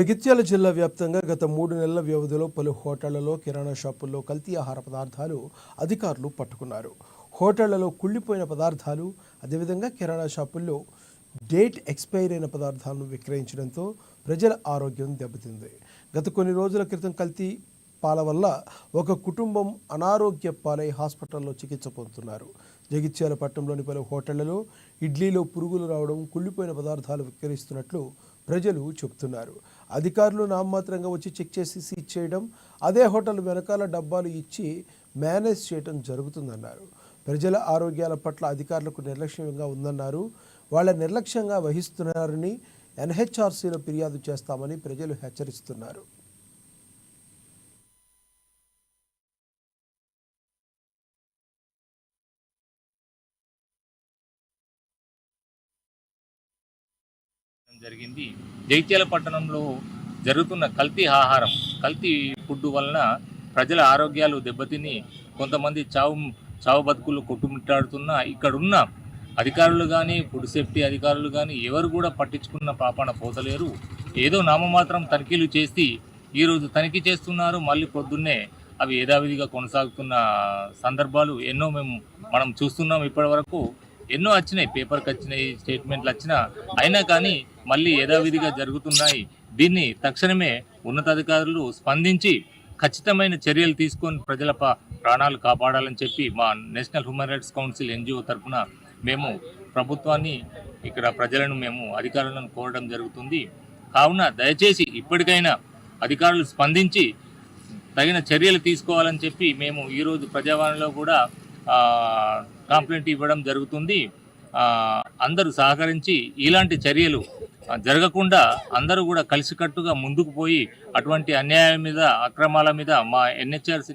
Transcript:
జగిత్యాల జిల్లా వ్యాప్తంగా గత మూడు నెలల వ్యవధిలో పలు హోటళ్ళలో కిరాణా షాపుల్లో కల్తీ ఆహార పదార్థాలు అధికారులు పట్టుకున్నారు. హోటళ్ళలో కుళ్ళిపోయిన పదార్థాలు అదేవిధంగా కిరాణా షాపుల్లో డేట్ ఎక్స్పైర్ అయిన పదార్థాలను విక్రయించడంతో ప్రజల ఆరోగ్యం దెబ్బతింది. గత కొన్ని రోజుల క్రితం కల్తీ పాల వల్ల ఒక కుటుంబం అనారోగ్య పాలై హాస్పిటల్లో చికిత్స పొందుతున్నారు. జగిత్యాల పట్టణంలోని పలు హోటళ్ళలో ఇడ్లీలో పురుగులు రావడం కుళ్ళిపోయిన పదార్థాలు విక్రయిస్తున్నట్లు ప్రజలు చెబుతున్నారు. అధికారులు నామమాత్రంగా వచ్చి చెక్ చేసి సీజ్ చేయడం అదే హోటల్ వెనకాల డబ్బాలు ఇచ్చి మేనేజ్ చేయడం జరుగుతుందన్నారు. ప్రజల ఆరోగ్యాల పట్ల అధికారులకు నిర్లక్ష్యంగా ఉందన్నారు. వాళ్ళ నిర్లక్ష్యంగా వహిస్తున్నారని ఎన్హెచ్ఆర్సీలో ఫిర్యాదు చేస్తామని ప్రజలు హెచ్చరిస్తున్నారు. జరిగింది. జైత్యాల పట్టణంలో జరుగుతున్న కల్తీ ఆహారం కల్తీ ఫుడ్ వలన ప్రజల ఆరోగ్యాలు దెబ్బతిని కొంతమంది చావు చావు బతుకులు కొట్టుమిట్టాడుతున్న ఇక్కడున్న అధికారులు కానీ ఫుడ్ సేఫ్టీ అధికారులు కానీ ఎవరు కూడా పట్టించుకున్న పాపాన పోతలేరు. ఏదో నామమాత్రం తనిఖీలు చేసి ఈరోజు తనిఖీ చేస్తున్నారు. మళ్ళీ పొద్దున్నే అవి యథావిధిగా కొనసాగుతున్న సందర్భాలు ఎన్నో మేము మనం చూస్తున్నాం ఇప్పటివరకు. ఎన్నో వచ్చినాయి పేపర్కి వచ్చినాయి స్టేట్మెంట్లు వచ్చినా. అయినా కానీ మళ్ళీ యథావిధిగా జరుగుతున్నాయి. దీన్ని తక్షణమే ఉన్నతాధికారులు స్పందించి ఖచ్చితమైన చర్యలు తీసుకొని ప్రజల ప్రాణాలు కాపాడాలని చెప్పి మా national human rights council NGO తరఫున మేము ప్రభుత్వాన్ని ఇక్కడ ప్రజలను మేము అధికారులను కోరడం జరుగుతుంది. కావున దయచేసి ఇప్పటికైనా అధికారులు స్పందించి తగిన చర్యలు తీసుకోవాలని చెప్పి మేము ఈరోజు ప్రజావాణిలో కూడా కంప్లైంట్ ఇవ్వడం జరుగుతుంది. అందరూ సహకరించి ఇలాంటి చర్యలు జరగకుండా అందరూ కూడా కలిసికట్టుగా ముందుకు పోయి అటువంటి అన్యాయం మీద అక్రమాల మీద మా ఎన్హెచ్ఆర్సీ